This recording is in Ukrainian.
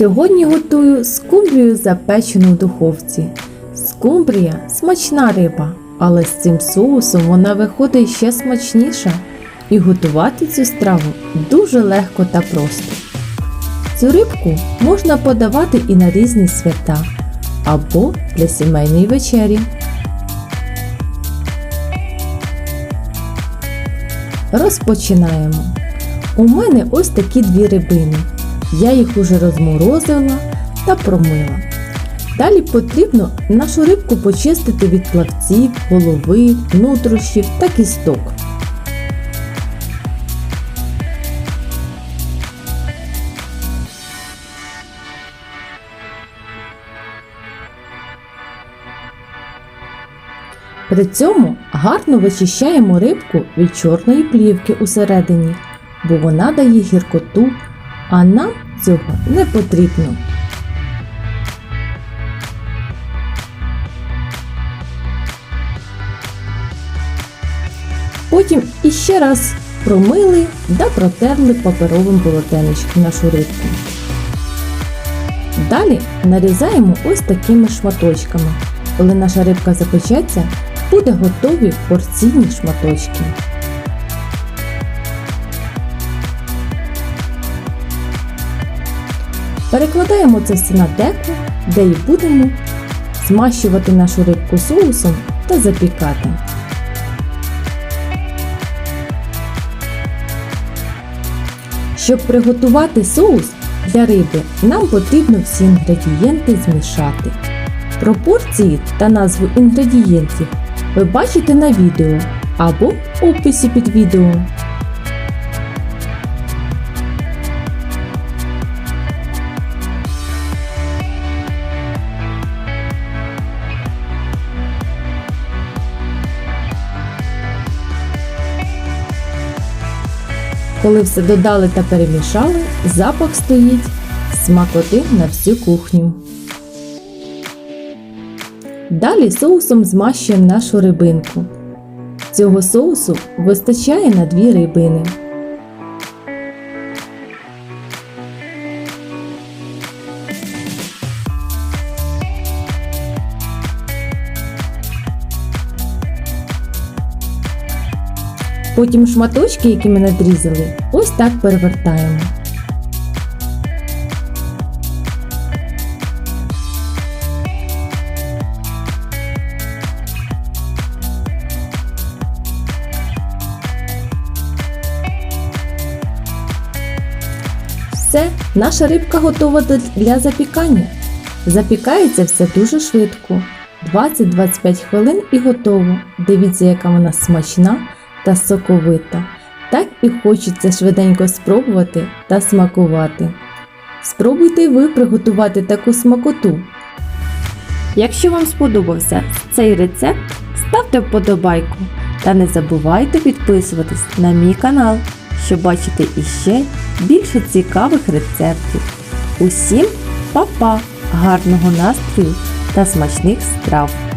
Сьогодні готую скумбрію запечену в духовці. Скумбрія смачна риба, але з цим соусом вона виходить ще смачніша. І готувати цю страву дуже легко та просто. Цю рибку можна подавати і на різні свята або для сімейної вечері. Розпочинаємо. У мене ось такі дві рибини. Я їх уже розморозила та промила. Далі потрібно нашу рибку почистити від плавців, голови, нутрощів та кісток. При цьому гарно вичищаємо рибку від чорної плівки усередині, бо вона дає гіркоту, а нам цього не потрібно. Потім іще раз промили та протерли паперовим полотенечком нашу рибку. Далі нарізаємо ось такими шматочками. Коли наша рибка запечеться, буде готові порційні шматочки. Перекладаємо це все на деко, де і будемо змащувати нашу рибку соусом та запікати. Щоб приготувати соус для риби, нам потрібно всі інгредієнти змішати. Пропорції та назву інгредієнтів ви бачите на відео або в описі під відео. Коли все додали та перемішали, запах стоїть смакоти на всю кухню. Далі соусом змащуємо нашу рибинку. Цього соусу вистачає на дві рибини. Потім шматочки, які ми надрізали, ось так перевертаємо. Все, наша рибка готова для запікання. Запікається все дуже швидко. 20-25 хвилин і готово. Дивіться, яка вона смачна та соковита. Так і хочеться швиденько спробувати та смакувати. Спробуйте ви приготувати таку смакоту. Якщо вам сподобався цей рецепт, ставте вподобайку та не забувайте підписуватись на мій канал, щоб бачити іще більше цікавих рецептів. Усім па-па! Гарного настрою та смачних страв!